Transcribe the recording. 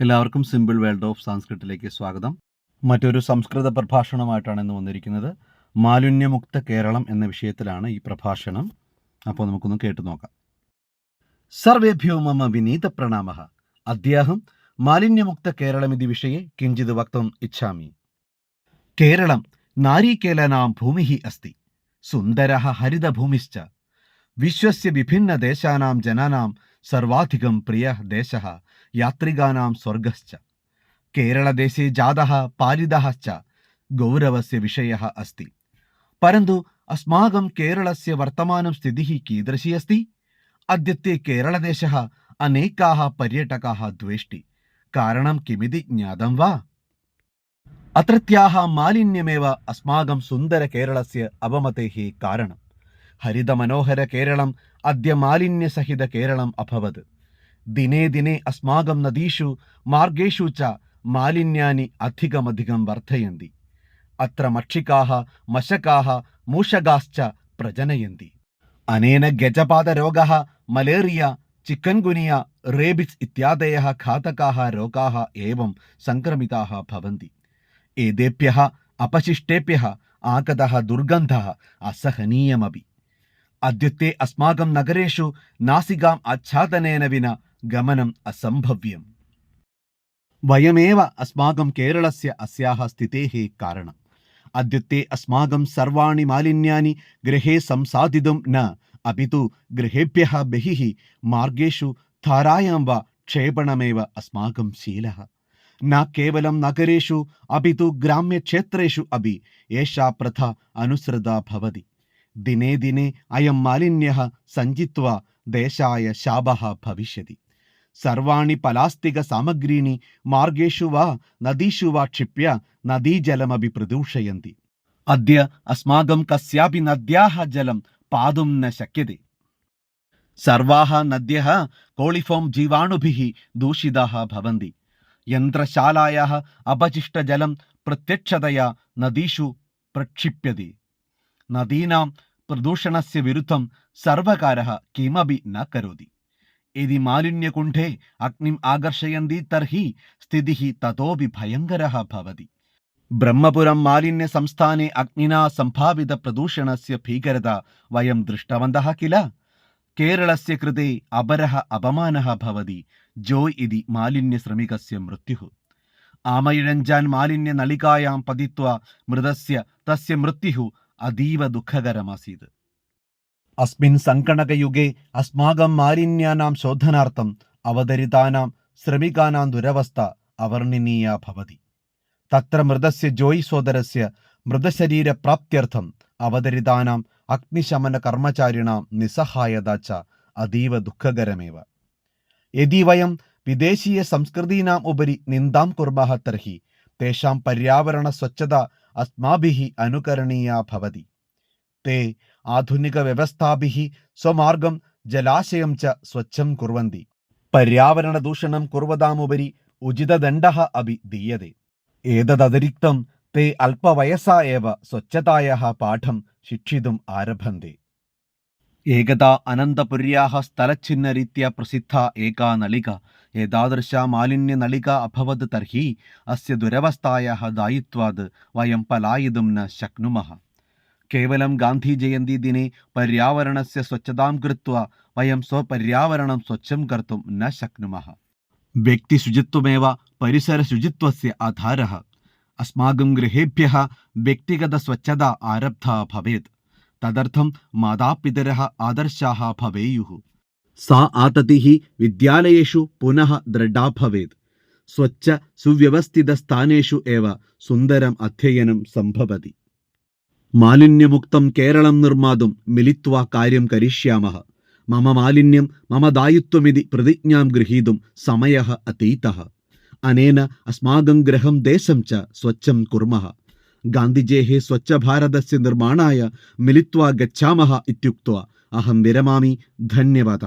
എല്ലാവർക്കും simple world of സംസ്കൃതത്തിലേക്ക് സ്വാഗതം. മറ്റൊരു സംസ്കൃത പ്രഭാഷണമായിട്ടാണ് ഇന്ന് വന്നിരിക്കുന്നത്. മാലിന്യമുക്ത കേരളം എന്ന വിഷയത്തിലാണ് ഈ പ്രഭാഷണം. അപ്പോൾ നമുക്കൊന്ന് കേട്ടു നോക്കാം. സർവേഭ്യോ മമ വിനീത പ്രണാമ. അദ്യാഹം മാലിന്യമുക്ത കേരളമിതി വിഷയെ കിഞ്ചിത് വക്തം ഇച്ഛാമി. കേരളം നാരീകേലനാം ഭൂമി അസ്തി. സുന്ദര ഹരിതഭൂമിശ്ച. വിശ്വസ്യ വിഭിന്നദേശാനാം ജനാനാം സർവാധികം പ്രിയ ദേശ. യാത്രികാനാം സ്വർഗശ്ച കേരളദേശേ ജാതः പാലിതः च गौरवस्य विषयः अस्ति परन्तु अस्माकं केरळस्य वर्तमानं स्थितिः कीदृशी अस्ति अद्यत्वे केरळदेशः अनेकाः पर्यटकाः द्वेष्टि कारणं किमिति ज्ञातं वा अत्रत्याः मालिन्यमेव अस्माकं सुन्दरकेरळस्य अवमतेः कारणं हरितमनोहरकेरळम् अद्य मालिन्यसहितकेरळम् अभवत् ദിനേ ദിനേ അസ്മാകം നദീഷു മാർഗേഷു ച മാലിന്യാനി അധികമധികം വർദ്ധയന്തി. അത്ര മക്ഷിക്കാഹ മശകാഹ മൂഷകാശ്ച പ്രജനയന്തി. അനേന ഗജപാതരോഗ മലേറിയ ചിക്കൻഗുനിയ റേബിസ് ഇത്യാദയ ഘാതകാഹ രോഗാഹ ഏവം സംക്രമിതാഹ ഭവന്തി. ഏതേഭ്യ അപശിഷ്ടേഭ്യ ആഗത ദുർഗന്ധ അസഹനീയമപി. അദ്യത്തെ അസ്മാകം നഗരേഷു നാസികാം ആച്ഛാദനേന വിന गमनम् असम्भव्यम् वयमेव अस्माकं केरळस्य अस्याः स्थितेः कारणम् अद्यत्वे अस्माकं सर्वाणि मालिन्यानि गृहे संसाधितुं न अपि तु गृहेभ्यः बहिः मार्गेषु धारायां वा क्षेपणमेव अस्माकं शीलः न केवलं नगरेषु अपि तु ग्राम्यक्षेत्रेषु अपि एषा प्रथा अनुसृता भवति दिने दिने अयं मालिन्यः सञ्चित्वा देशाय शापः भविष्यति സർവാണി പലാസ്തിക സാമഗ്രീണി മാർഗേഷു വാ നദീഷു വാ ക്ഷിപ്യ നദീജലമപി പ്രദൂഷയന്തി. അദ്യ അസ്മാകം കസ്യാപി നദ്യാഹ ജലം പാതും ന ശക്യതേ. സർവാഹ നദ്യ കോളിഫോം ജീവാണുഭി ദൂഷിതാ ഭവന്തി. യന്ത്രശാലായ അപചിഷ്ടജലം പ്രത്യക്ഷതയാ നദീഷു പ്രക്ഷിപ്യതി. നദീനാം പ്രദൂഷണസ്യ വിരുദ്ധം സർവകാര കിമപി ന കരോതി. ಯದಿ ಮಾಲಿನ್ಯಕುಂಠೆ ಅಗ್ನಿಂ ಆಕರ್ಷಯಂತಿ ತರ್ಹಿ ಸ್ಥಿತಿ ತಥೋಪಿ ಭಯಂಕರ ಭವತಿ. ಬ್ರಹ್ಮಪುರಂ ಮಾಲಿನ್ಯ ಸಂಸ್ಥಾನೆ ಅಗ್ನಿನ ಸಂಭಾವಿತ ಪ್ರದೂಷಣಸ್ಯ ಭೀಕರದ ವಯಂ ದೃಷ್ಟವಂತಹ ಕಿಲ. ಕೇರಳಸ್ಯ ಕೃತೆ ಅಪರಃ ಅಪಮಾನಃ ಭವತಿ. ಜೋಯ್ ಇದಿ ಮಾಲಿನ್ಯ ಶ್ರಮಿಕಸ್ಯ ಮೃತ್ಯು ಆಮಯಿಳಂಜಾನ್ ಮಾಲಿನ್ಯ ನಳಿಕಾಯಾಂ ಪತಿತ್ವ ಮೃತಸ್ಯ ತಸ್ಯ ಮೃತ್ಯು ಅತೀವ ದುಃಖಕರಮಾಸೀತ್ അസ്മിൻ സങ്കണകയുഗേ അസ്മാകം മാലിന്യാനാം ശോധനാർത്ഥം അവതരിതാനാം ശ്രമികാനാം ദുരവസ്ഥ അവർണിനീയ ഭവതി. തത്ര മൃതസ്യ ജോയി സോദരസ്യ മൃതശരീരപ്രാപ്ത്യർത്ഥം അവതരിതാനാം അഗ്നിശമന കർമ്മചാരിണാം നിസ്സഹായത ച അതീവ ദുഃഖകരമേവ. യദി വയം വിദേശീയ സംസ്കൃതീനാം ഉപരി നിന്ദാം കുർമഹ തർഹി തേഷാം പര്യാവരണ സ്വച്ഛത അസ്മാഭിഹി അനുകരണീയ ഭവതി. ആധുനിക വ്യവസ്ഥാഭി സ്വമാർഗം ജലാശയം ച സ്വച്ഛം കുറുവന്തി പര്യാവരണ ദൂഷണം കുർവതാമുപരി ഉചിതദണ്ഡ അഭി ദീയതേ. ഏതതതിരിക്തം തേ അല്പവയസാ ഏവ സ്വച്ഛതായ പാഠം ശിക്ഷിതും ആരഭന്തേ. ഏകദാ അനന്തപുര്യാ സ്ഥലച്ഛിന്നരീത്യ പ്രസിദ്ധ ഏകാ നളിക ഏതാദൃശ മാലിന്യനളിക അഭവത് തർഹി അസ്യ ദുരവസ്ഥായ ദായിത്വാത് വയം പലായിതും ന ശക്നുമ. केवलं गान्धीजयन्तीदिने पर्यावरणस्य स्वच्छतां कृत्वा वयं स्वपर्यावरणं स्वच्छं कर्तुं न शक्नुमः। व्यक्तिशुचित्वमेव परिसरशुचित्वस्य आधारः। अस्माकं गृहेभ्यः व्यक्तिगतस्वच्छता आरब्धा भवेत्। तदर्थं मातापितरः आदर्शाः भवेयुः। सा आततिः विद्यालयेषु पुनः दृढा भवेत्। स्वच्छ सुव्यवस्थितस्थानेषु एव सुन्दरम् अध्ययनं सम्भवति। മാലിന്യമുക്തം കേരളം നിർമാതും മിലിത്വാ കാര്യം കരിഷ്യാമഹ. മമ മാലിന്യം മമ ദായിത്വമിതി പ്രതിജ്ഞാം ഗൃഹീതും സമയ അതീത. അനേന അസ്മാകം ഗ്രഹം ദേശം ച സ്വച്ഛം കുർമ ഗാന്ധിജേ സ്വച്ഛഭാരതസ്യ നിർമ്മാണായ മിലിത്വാ ഗച്ഛാമഹ ഇത്യുക്ത അഹം വിരമാമി. ധന്യവാദ.